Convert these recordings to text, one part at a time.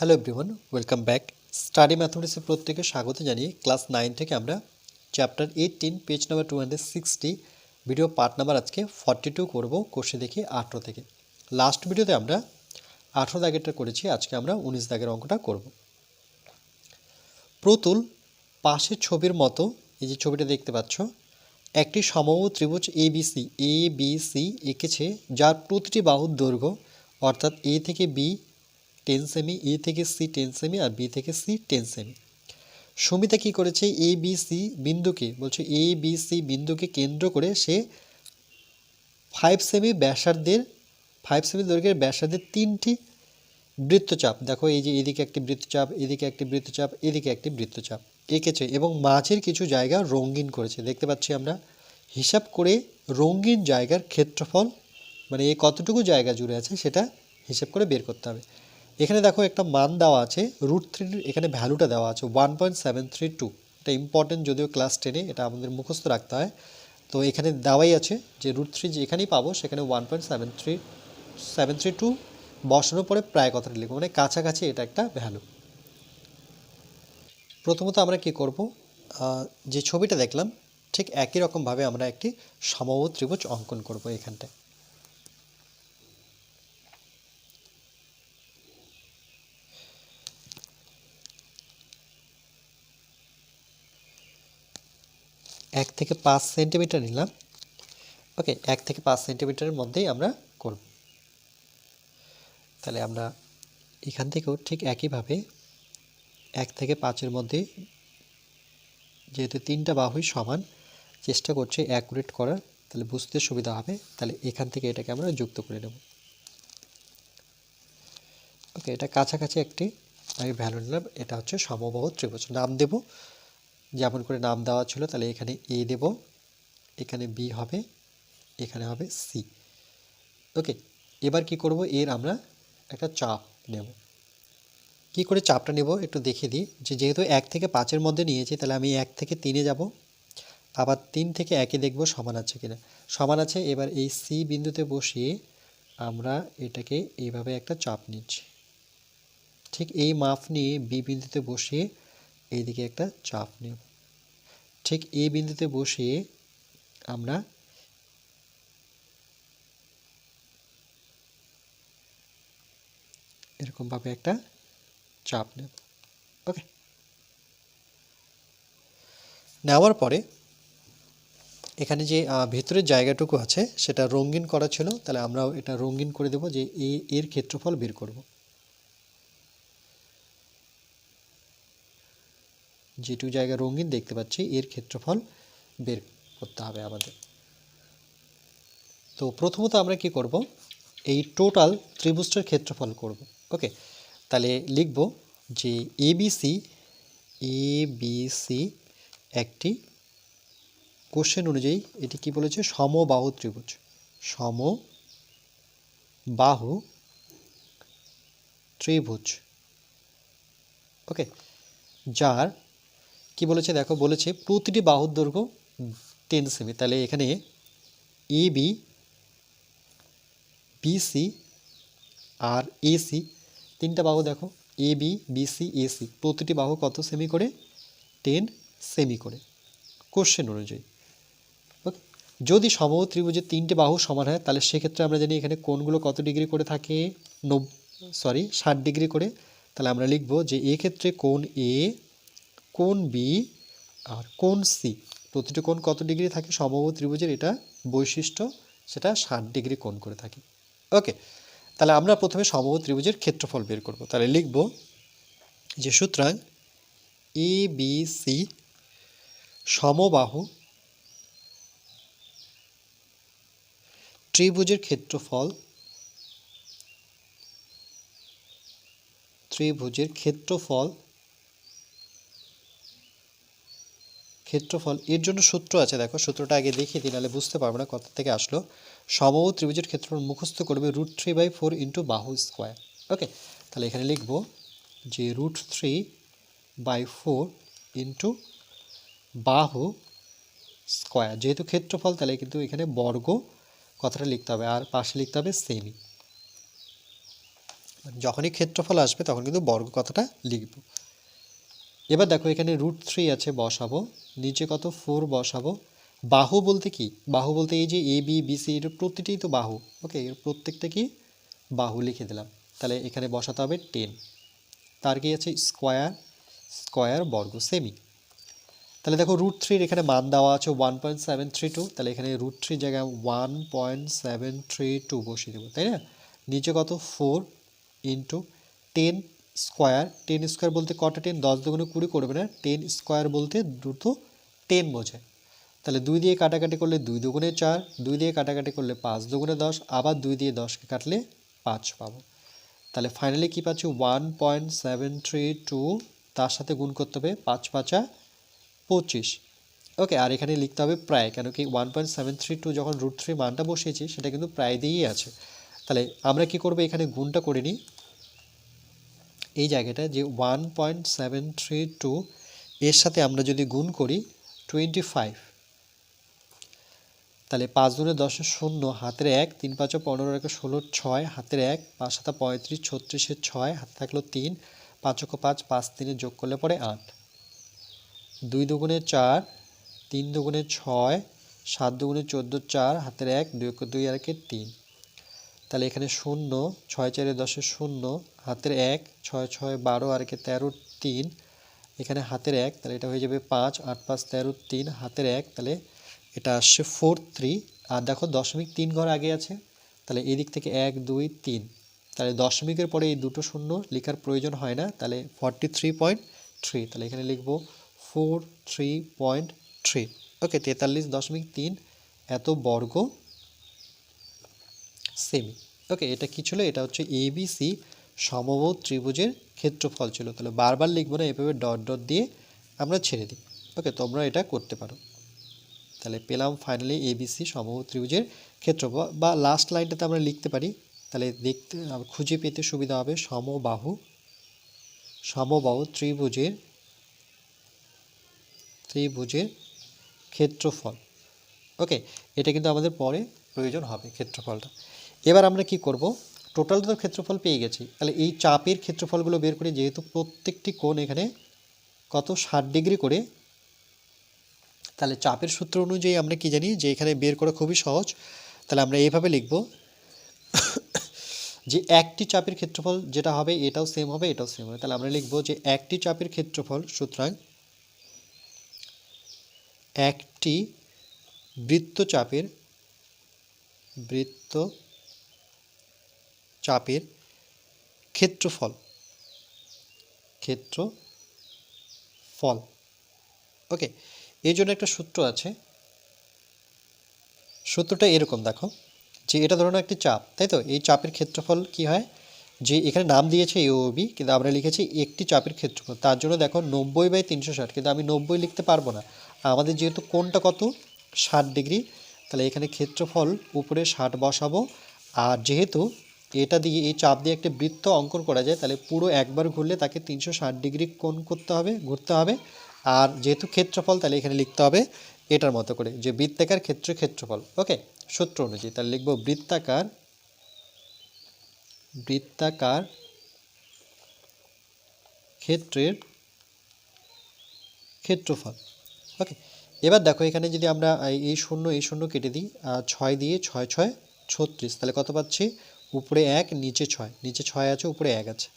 Hello everyone welcome back study ম্যাথমেটিক্সের প্রত্যেকে স্বাগত জানিয়ে ক্লাস নাইন থেকে আমরা chapter eighteen page number two hundred sixty video part number আজকে ফর্টি টু করব কোর্সে দেখি আঠেরো থেকে। লাস্ট ভিডিওতে আমরা আঠেরো দাগেরটা করেছি, আজকে আমরা উনিশ দাগের অঙ্কটা করব। প্রতুল পাশের ছবির মতো, এই যে ছবিটা দেখতে পাচ্ছ, একটি সমবাহু ত্রিভুজ A B C A B C এঁকেছে, যার প্রতিটি বাহুর দৈর্ঘ্য অর্থাৎ এ থেকে বি টেন সেমি এ থেকে সি টেন সেমি আর বি থেকে সি টেন সেমি সুমিতা কী করেছে? এ বি সি বিন্দুকে, বলছে এ বি সি বিন্দুকে কেন্দ্র করে সে ফাইভ সেমি ব্যাসার্ধের ফাইভ সেমি দৈর্ঘ্যের ব্যাসার্ধের তিনটি বৃত্তচাপ। দেখো এই যে এদিকে একটি বৃত্তচাপ, এদিকে একটি বৃত্তচাপ, এদিকে একটি বৃত্তচাপ। এঁকেছে এবং মাঝের কিছু জায়গা রঙিন করেছে। দেখতে পাচ্ছি আমরা, হিসাব করে রঙিন জায়গার ক্ষেত্রফল মানে এ কতটুকু জায়গা জুড়ে আছে সেটা হিসাব করে বের করতে হবে। এখানে দেখো একটা মান দেওয়া আছে রুট থ্রির এখানে ভ্যালুটা দেওয়া আছে one point seven three two এটা ইম্পর্টেন্ট যদিও ক্লাস টেনে এটা আমাদের মুখস্থ রাখতে হয়। তো এখানে দেওয়াই আছে যে রুট থ্রি যেখানেই পাবো, সেখানে one point seven three seven three two বসানোর পরে প্রায় কথাটা লিখব। মানে কাছাকাছি এটা একটা ভ্যালু প্রথমত আমরা কি করব? যে ছবিটা দেখলাম, ঠিক একই রকমভাবে আমরা একটি সমবাহু ত্রিভুজ অঙ্কন করব এখানটায়। এক থেকে পাঁচ সেন্টিমিটার নিলাম। ওকে, এক থেকে পাঁচ সেন্টিমিটারের মধ্যেই আমরা করব। তাহলে আমরা এখান থেকেও ঠিক একইভাবে এক থেকে পাঁচের মধ্যে যেহেতু তিনটা বাহুই সমান, চেষ্টা করছি অ্যাকুরেট করার, তাহলে বুঝতে সুবিধা হবে। তাহলে এখান থেকে এটাকে আমরা যুক্ত করে নেব। ওকে, এটা কাছাকাছি একটি, আমি ভ্যালু নিলাম, এটা হচ্ছে সমবাহু ত্রিভুজ। নাম দেব যেমন করে নাম দেওয়া ছিল, তাহলে এখানে এ দেব, এখানে বি হবে, এখানে হবে সি। ওকে, এবার কি করব? এর আমরা একটা চাপ নেব। কি করে চাপটা নেব? একটু দেখিয়ে দিই। যে যেহেতু এক থেকে পাঁচের মধ্যে নিয়েছি, তাহলে আমি এক থেকে তিনে যাব। আবার তিন থেকে একে দেখব সমান আছে কিনা। সমান আছে, এবার এই সি বিন্দুতে বসিয়ে আমরা এটাকে এইভাবে একটা চাপ নিচ্ছি। ঠিক এই মাপ নিয়ে বি বিন্দুতে বসিয়ে এইদিকে একটা চাপ নেব। ঠিক এই বিন্দুতে বসিয়ে আমরা এরকমভাবে একটা চাপ নেব। ওকে। নেওয়ার পরে এখানে যে ভেতরের জায়গাটুকু আছে সেটা রঙিন করা ছিল, তাহলে আমরাও এটা রঙিন করে দেব যে এর ক্ষেত্রফল বের করব। যেটুকু জায়গা রঙিন দেখতে পাচ্ছি, এর ক্ষেত্রফল বের করতে হবে আমাদের। তো প্রথমত আমরা কি করব? এই টোটাল ত্রিভুজটার ক্ষেত্রফল করব। ওকে তাহলে লিখব যে এবিসি এবিসি একটি কোশ্চেন অনুযায়ী এটি কি বলেছে? সমবাহু ত্রিভুজ। সমবাহু ত্রিভুজ। ওকে যার কি বলেছে? দেখো, বলেছে প্রতিটি বাহুর দৈর্ঘ্য টেন সেমি তাহলে এখানে এ বি বিসি আর এসি তিনটা বাহু দেখো এ বি বিসি এসি প্রতিটি বাহু কত সেমি করে? টেন সেমি করে। কোশ্চেন অনুযায়ী। যদি সমবাহু ত্রিভুজের তিনটে বাহু সমান হয়, তাহলে সেক্ষেত্রে আমরা জানি এখানে কোনগুলো কত ডিগ্রি করে থাকে? নব সরি ষাট ডিগ্রি করে। তাহলে আমরা লিখব যে এক্ষেত্রে কোন এ কোণ বি আর কোন সি প্রতিটি কোণ কত ডিগ্রি থাকে? সমবাহু ত্রিভুজের এটা বৈশিষ্ট্য, সেটা ষাট ডিগ্রি কোণ করে থাকে। ওকে তাহলে আমরা প্রথমে সমবাহু ত্রিভুজের ক্ষেত্রফল বের করব। তাহলে লিখব যে সুতরাং এ বি সি সমবাহু ত্রিভুজের ক্ষেত্রফল ত্রিভুজের ক্ষেত্রফল ক্ষেত্রফল, এর জন্য সূত্র আছে, দেখো, সূত্রটা আগে দেখিয়ে দিই, নাহলে বুঝতে পারব না কোথা থেকে আসলো। সমবাহু ত্রিভুজের ক্ষেত্রফল মুখস্থ করবে root three by four into বাহু স্কোয়ার ওকে তাহলে এখানে লিখব যে root three by four into বাহু স্কোয়ার যেহেতু ক্ষেত্রফল, তাহলে কিন্তু এখানে বর্গ, কথাটা লিখতে হবে, আর পাশে লিখতে হবে সেমি যখনই ক্ষেত্রফল আসবে, তখন কিন্তু বর্গ কথাটা লিখব। এবার দেখো, এখানে রুট থ্রি আছে, বসাবো। নিচে কত? ফোর বসাবো। বাহু বলতে কি? বাহু বলতে এই যে এ বি সি এর প্রতিটাই তো বাহু। ওকে এর প্রত্যেকটা কি? বাহু লিখে দিলাম। তাহলে এখানে বসাতে হবে টেন তার কি আছে? স্কোয়ার স্কোয়ার বর্গ সেমি তাহলে দেখো রুট থ্রির এখানে মান দেওয়া আছে one point seven three two তাহলে এখানে রুট থ্রি জায়গায় one point seven three two বসিয়ে দেবো, তাই না? নিচে কত? Four into ten square ten square বলতে কটা টেন দশ দুগুণে কুড়ি করবে না। টেন স্কোয়ার বলতে দ্রুত টেন বোঝায় তাহলে দুই দিয়ে কাটাকাটি করলে দুই দুগুণে চার, দুই দিয়ে কাটাকাটি করলে পাঁচ দুগুণে দশ, আবার দুই দিয়ে দশকে কাটলে পাঁচ পাবো। তাহলে ফাইনালি কী পাচ্ছি? One point seven three two তার সাথে গুণ করতে হবে পাঁচ পাঁচা পঁচিশ। ওকে, আর এখানে লিখতে হবে প্রায়, কেন কি one point seven three two যখন রুট থ্রি মানটা বসিয়েছি, সেটা কিন্তু প্রায় দিয়েই আছে। তাহলে আমরা কি করব? এখানে গুণটা করে নিই। এই জায়গাটা যে one point seven three two এর সাথে আমরা যদি গুণ করি টোয়েন্টি ফাইভ তাহলে পাঁচ দুনে দশে শূন্য, হাতের এক, তিন পাঁচও পনেরো একে ষোলো, ছয়, হাতের এক, পাঁচ সাতা, পঁয়ত্রিশ, ছত্রিশে ছয়, হাতে থাকল তিন পাঁচক পাঁচ পাঁচ তিনে যোগ করলে পরে আট। দুই দুগুণে চার, তিন দুগুণে ছয়, সাত দুগুণে চোদ্দ, চার, হাতের এক, দুই একে দুই, আর একে তিন। তাহলে এখানে শূন্য, ছয় চারে দশে শূন্য, হাতের এক, ছয় ছয়, বারো, আর একে তেরো, তিন এখানে হাতের এক, তাহলে এটা হয়ে যাবে পাঁচ, আট, পাঁচ, তেরো, তিন, হাতের এক, তাহলে এটা আসছে ফোর থ্রি আর দেখো দশমিক তিন ঘর আগে আছে, তাহলে এই দিক থেকে এক, দুই, তিন। তাহলে দশমিকের পরে এই দুটো শূন্য লেখার প্রয়োজন হয় না, তাহলে ফর্টি থ্রি পয়েন্ট থ্রি তাহলে এখানে লিখব four three point three okay তেতাল্লিশ দশমিক তিন, এত বর্গ সেমি ওকে এটা কি ছিল? এটা হচ্ছে এবিসি সমবাহু ত্রিভুজের ক্ষেত্রফল ছিল। তাহলে বারবার লিখব না, এভাবে ডট ডট দিয়ে আমরা ছেড়ে দিই। ওকে, তোমরা এটা করতে পারো। তাহলে পেলাম ফাইনালি এবিসি সমবাহু ত্রিভুজের ক্ষেত্রফল। বা লাস্ট লাইনটাতে আমরা লিখতে পারি। তাহলে দেখতে খুঁজে পেতে সুবিধা হবে সমবাহু সমবাহু ত্রিভুজের ত্রিভুজের ক্ষেত্রফল। ওকে, এটা কিন্তু আমাদের পরে প্রয়োজন হবে ক্ষেত্রফলটা। এবার আমরা কি করব? টোটাল তো ক্ষেত্রফল পেয়ে গেছি। তাহলে এই চাপের ক্ষেত্রফলগুলো বের করে যেহেতু প্রত্যেকটি কোণ এখানে কত ষাট ডিগ্রি করে, তাহলে চাপের সূত্র অনুযায়ী আমরা কি জানি যে এখানে বের করা খুবই সহজ। তাহলে আমরা এইভাবে লিখব যে একটি চাপের ক্ষেত্রফল যেটা হবে এটাও সেম হবে, এটাও সেম হবে। তাহলে আমরা লিখব যে একটি চাপের ক্ষেত্রফল সুতরাং একটি বৃত্তচাপের বৃত্ত চাপের ক্ষেত্রফল। ক্ষেত্রফল। ওকে এই জন্য একটা সূত্র আছে। সূত্রটা এরকম, দেখো, যে এটা ধরুন একটি চাপ, তাই তো? এই চাপের ক্ষেত্রফল কি হয়? যে এখানে নাম দিয়েছে এওবি কিন্তু আমরা লিখেছি একটি চাপের ক্ষেত্রফল। তার জন্য দেখো নব্বই বাই তিনশো ষাট, কিন্তু আমি নব্বই লিখতে পারব না। আমাদের যেহেতু কোনটা কত? ষাট ডিগ্রি, তাহলে এখানে ক্ষেত্রফল উপরে ষাট বসাবো। আর যেহেতু এটা দিয়ে, এই চাপ দিয়ে একটা বৃত্ত অঙ্কন করা যায়, তাহলে পুরো একবার ঘুরলে তাকে তিনশো ষাট ডিগ্রি কোণ করতে হবে, ঘুরতে হবে। আর যেহেতু ক্ষেত্রফল, তাহলে এখানে লিখতে হবে এটার মতো করে, যে বৃত্তাকার ক্ষেত্র ক্ষেত্রফল। ওকে, সূত্র অনুযায়ী, তাহলে লিখব বৃত্তাকার বৃত্তাকার ক্ষেত্রের ক্ষেত্রফল। ওকে, এবার দেখো এখানে যদি আমরা এই শূন্য এই শূন্য কেটে দিই ছয় দিয়ে ছয় ছয়, ছত্রিশ, তাহলে কত পাচ্ছি? উপরে এক, নিচে ছয়। নিচে ছয় আছে, উপরে এক আছে।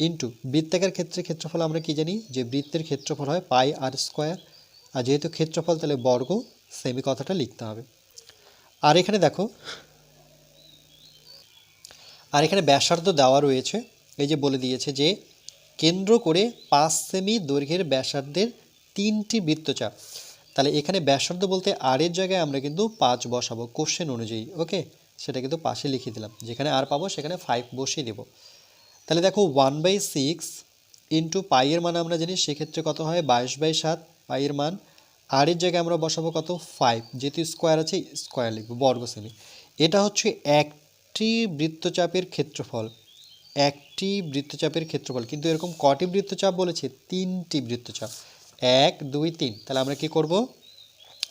ইন্টু বৃত্তাকার ক্ষেত্রে ক্ষেত্রফল আমরা কি জানি? যে বৃত্তের ক্ষেত্রফল হয় পাই আর স্কোয়ার। আর যেহেতু ক্ষেত্রফল, তাহলে বর্গ সেমি কথাটা লিখতে হবে। আর এখানে দেখো, আর এখানে ব্যাসার্ধ দেওয়া রয়েছে। এই যে বলে দিয়েছে যে, কেন্দ্র করে পাঁচ সেমি দৈর্ঘ্যের ব্যাসার্ধের তিনটি বৃত্তচাপ। তাহলে এখানে ব্যাসার্ধ বলতে আরের জায়গায় আমরা কিন্তু পাঁচ বসাবো কোশ্চেন অনুযায়ী ওকে সেটা কিন্তু পাশে লিখে দিলাম। যেখানে আর পাবো সেখানে ফাইভ বসিয়ে দেবো। তাহলে দেখো ওয়ান বাই সিক্স ইন্টু পাইয়ের মান আমরা জানি সেক্ষেত্রে কত হয়? বাইশ বাই সাত পাইয়ের মান। আরের জায়গায় আমরা বসাবো কত? ফাইভ যেহেতু স্কোয়ার আছে স্কোয়ার লিখব, বর্গ সেমি এটা হচ্ছে একটি বৃত্তচাপের ক্ষেত্রফল। একটি বৃত্তচাপের ক্ষেত্রফল। কিন্তু এরকম কটি বৃত্তচাপ বলেছে? তিনটি বৃত্তচাপ। এক, দুই, তিন। তাহলে আমরা কি করব?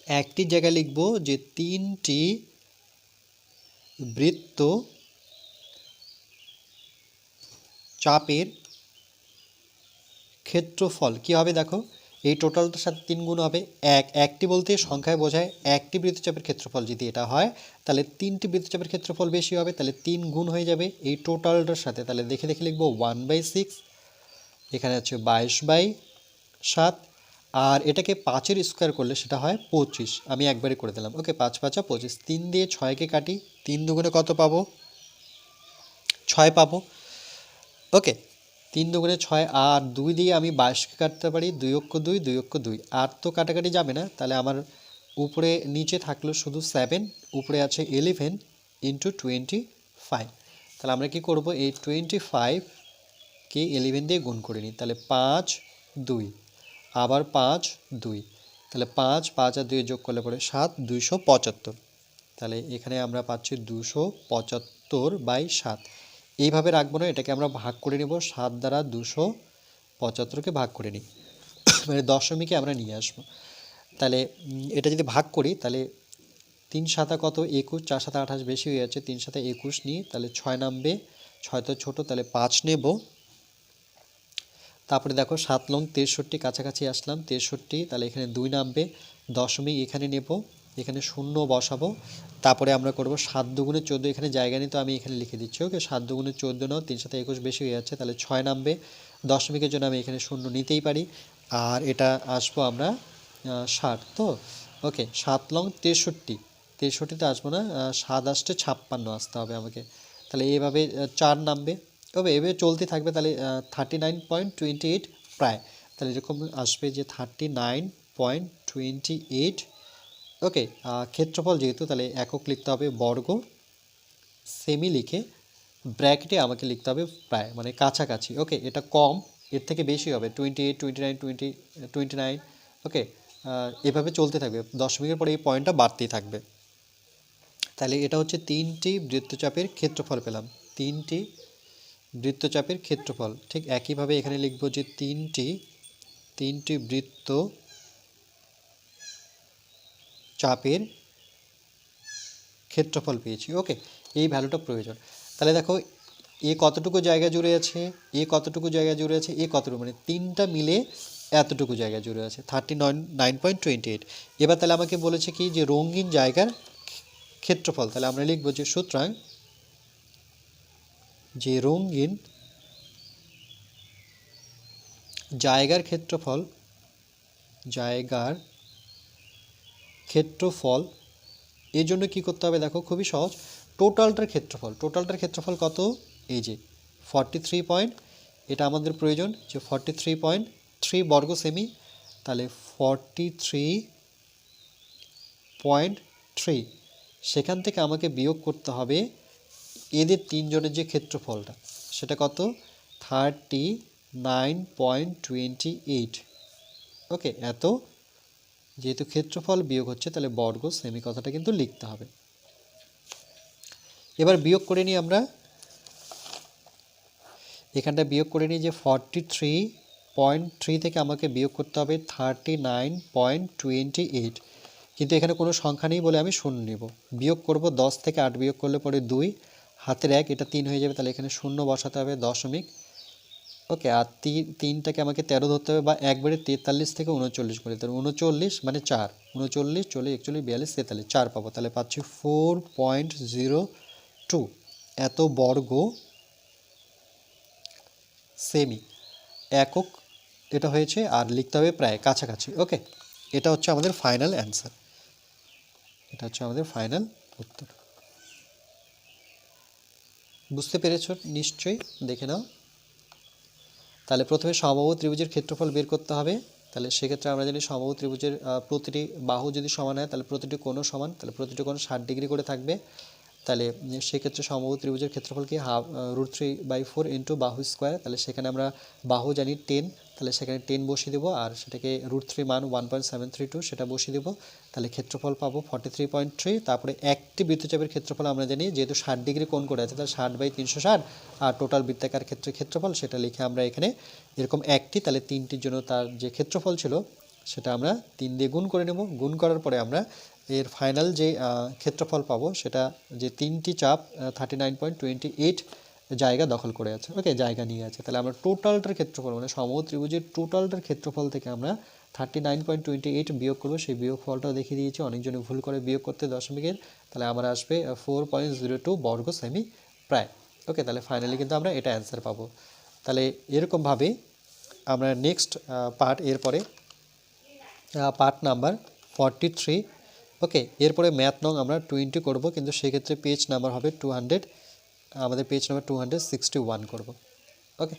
একটি জায়গায় লিখব যে তিনটি বৃত্ত চাপের ক্ষেত্রফল। কি হবে দেখো? এই টোটালটার সাথে তিন গুণ হবে এক। একটি বলতে সংখ্যায় বোঝায় একটি বৃত্তচাপের ক্ষেত্রফল। যদি এটা হয়, তাহলে তিনটি বৃত্তচাপের ক্ষেত্রফল বেশি হবে, তাহলে তিন গুণ হয়ে যাবে এই টোটালটার সাথে। তাহলে দেখে দেখে লিখব ওয়ান বাই সিক্স এখানে হচ্ছে বাইশ বাই সাত আর এটাকে পাঁচের স্কোয়ার করলে সেটা হয় পঁচিশ। আমি একবারে করে দিলাম। ওকে, পাঁচ, পাঁচা পঁচিশ। তিন দিয়ে ছয়কে কাটি। তিন দুগুণে কত পাবো? ছয় পাবো। ওকে, তিন দুগুণে ছয়, আর দুই দিয়ে আমি বাইশকে কাটতে পারি। দুই অক্ষ দুই দুই অক্ষ দুই। আর তো কাটাকাটি যাবে না। তাহলে আমার উপরে নিচে থাকল শুধু সেভেন উপরে আছে ইলেভেন ইন্টু টোয়েন্টি ফাইভ তাহলে আমরা কি করব? এই টোয়েন্টি ফাইভকে ইলেভেন দিয়ে গুণ করে নিই। তাহলে পাঁচ, দুই। আবার পাঁচ, দুই। তাহলে পাঁচ পাঁচ আর দুই যোগ করলে পরে সাত, দুইশো পঁচাত্তর। তাহলে এখানে আমরা পাচ্ছি দুশো পঁচাত্তর বাই সাত। এইভাবে রাখব না, এটাকে আমরা ভাগ করে নেব। সাত দ্বারা দুশো পঁচাত্তরকে ভাগ করে নিই। মানে দশমিকে আমরা নিয়ে আসব। তাহলে এটা যদি ভাগ করি, তাহলে তিন সাতা কত? একুশ। চার সাতা আঠাশ বেশি হয়ে যাচ্ছে, তিন সাতা একুশ নিই তাহলে ছয় নামবে। ছয় তো ছোটো, তাহলে পাঁচ নেব। তারপরে দেখো সাত লং তেষট্টি কাছাকাছি আসলাম, তেষট্টি, তাহলে এখানে দুই নামবে, দশমিক এখানে নেব, এখানে শূন্য বসাবো, তারপরে আমরা করব সাত দুগুণে চোদ্দ, এখানে জায়গা নিয়ে তো আমি এখানে লিখে দিচ্ছি, ওকে? সাত দুগুণে চোদ্দ নাও তিন সাথে একুশ বেশি হয়ে যাচ্ছে, তাহলে ছয় নামবে, দশমিকের জন্য আমি এখানে শূন্য নিতেই পারি, আর এটা আসব আমরা ষাট, তো? ওকে, সাত লং তেষট্টি, তেষট্টিতে আসব না সাত আসতে ছাপ্পান্ন আসতে হবে আমাকে, তাহলে এইভাবে চার নামবে তবে এভাবে চলতে থাকবে তাহলে thirty nine point twenty eight প্রায়। তাহলে এরকম আসবে যে thirty nine point twenty eight okay ক্ষেত্রফল যেহেতু তাহলে একক লিখতে হবে বর্গ সেমি লিখে ব্র্যাকেটে আমাকে লিখতে হবে প্রায় মানে কাছাকাছি। ওকে এটা কম, এর থেকে বেশি হবে twenty eight twenty nine twenty twenty nine okay এভাবে চলতে থাকবে, দশমিকের পরে এই পয়েন্টটা বাড়তেই থাকবে। তাহলে এটা হচ্ছে তিনটি বৃত্তচাপের ক্ষেত্রফল পেলাম, তিনটি বৃত্তচাপের ক্ষেত্রফল। ঠিক একইভাবে এখানে লিখব যে তিনটি তিনটি বৃত্ত চাপের ক্ষেত্রফল পেয়েছি। ওকে, এই ভ্যালুটা প্রয়োজন। তাহলে দেখো, এ কতটুকু জায়গা জুড়ে আছে, এ কতটুকু জায়গা জুড়ে আছে, এ কতটুকু মানে তিনটা মিলে এতটুকু জায়গা জুড়ে আছে থার্টি নাইন এবার তাহলে আমাকে বলেছে কি যে রঙিন জায়গার ক্ষেত্রফল, তাহলে আমরা লিখব যে সুতরাং যে রঙিন জায়গার ক্ষেত্রফল জায়গার ক্ষেত্রফল, এর জন্য কি করতে হবে দেখো, খুবই সহজ। টোটালটার ক্ষেত্রফল টোটালটার ক্ষেত্রফল কত? এই যে ফর্টি থ্রি পয়েন্ট এটা আমাদের প্রয়োজন যে ফর্টি থ্রি পয়েন্ট থ্রি বর্গ সেমি তাহলে ফর্টি থ্রি পয়েন্ট থ্রি সেখান থেকে আমাকে বিয়োগ করতে হবে এদের তিনজনের যে ক্ষেত্রফলটা, সেটা কত? Thirty nine point twenty eight okay এত। যেহেতু ক্ষেত্রফল বিয়োগ হচ্ছে, তাহলে বর্গ সেমি কথাটা কিন্তু লিখতে হবে। এবার বিয়োগ করে নিই আমরা। এখানটা বিয়োগ করে নিই যে ফর্টি থ্রি পয়েন্ট থ্রি থেকে আমাকে বিয়োগ করতে হবে thirty nine point twenty eight কিন্তু এখানে কোনো সংখ্যা নেই বলে আমি শূন্য নেব। বিয়োগ করব দশ থেকে আট, বিয়োগ করলে পরে দুই। হাতের এক, এটা তিন হয়ে যাবে, তাহলে এখানে শূন্য বসাতে হবে দশমিক। ওকে, আর তিন তিনটাকে আমাকে তেরো ধরতে হবে বা একবারে তেতাল্লিশ থেকে উনচল্লিশ করে দিতে হবে। উনচল্লিশ মানে চার, উনচল্লিশ, চল্লিশ, একচল্লিশ, বিয়াল্লিশ, তেতাল্লিশ, চার পাবো, তাহলে পাচ্ছি ফোর পয়েন্ট জিরো টু এত বর্গ সেমি একক এটা হয়েছে, আর লিখতে হবে প্রায় কাছাকাছি। ওকে, এটা হচ্ছে আমাদের ফাইনাল অ্যান্সার এটা হচ্ছে আমাদের ফাইনাল উত্তর। বুঝতে পেরেছ? নিশ্চয়ই। দেখে নাও। তাহলে প্রথমে সমবাহু ত্রিভুজের ক্ষেত্রফল বের করতে হবে। তাহলে সেক্ষেত্রে আমরা জানি সমবাহু ত্রিভুজের প্রতিটি বাহু যদি সমান হয়, তাহলে প্রতিটি কোণও সমান। তাহলে প্রতিটি কোণ ষাট ডিগ্রি করে থাকবে। তাহলে সেক্ষেত্রে সমবাহু ত্রিভুজের ক্ষেত্রফল কি? Half root three by four into বাহু স্কোয়ার তাহলে সেখানে আমরা বাহু জানি টেন তাহলে সেখানে টেন বসিয়ে দেবো, আর সেটাকে রুট থ্রি মান one point seven three two সেটা বসিয়ে দেবো। তাহলে ক্ষেত্রফল পাবো ফর্টি থ্রি পয়েন্ট থ্রি তারপরে একটি বৃত্তচাপের ক্ষেত্রফল আমরা জানি, যেহেতু ষাট ডিগ্রি কোণ করে আছে, তাহলে ষাট বাই তিনশো ষাট, আর টোটাল বৃত্তাকার ক্ষেত্রে ক্ষেত্রফল, সেটা লিখে আমরা এখানে এরকম একটি, তাহলে তিনটির জন্য তার যে ক্ষেত্রফল ছিল, সেটা আমরা তিন দিয়ে গুণ করে নেব। গুণ করার পরে আমরা এর ফাইনাল যে ক্ষেত্রফল পাবো, সেটা যে তিনটি চাপ thirty nine point twenty eight জায়গা দখল করে আছে। ওকে জায়গা নিয়ে আছে। তাহলে আমরা টোটালটার ক্ষেত্রফল মানে সমবাহু ত্রিভুজের টোটালটার ক্ষেত্রফল থেকে আমরা thirty nine point twenty eight বিয়োগ করব। সেই বিয়োগ ফলটাও দেখিয়ে দিয়েছি। অনেকজনে ভুল করে বিয়োগ করতে দশমিকের। তাহলে আমার আসবে ফোর পয়েন্ট জিরো টু বর্গ সেমি প্রায় ওকে তাহলে ফাইনালি কিন্তু আমরা এটা অ্যান্সার পাবো। তাহলে এরকমভাবে আমরা নেক্সট পার্ট এরপরে part number forty three okay এরপরে ম্যাথ নং আমরা টোয়েন্টি করব। কিন্তু সেক্ষেত্রে পেজ নাম্বার হবে টু হান্ড্রেড আমাদের page number two hundred sixty one করব। ওকে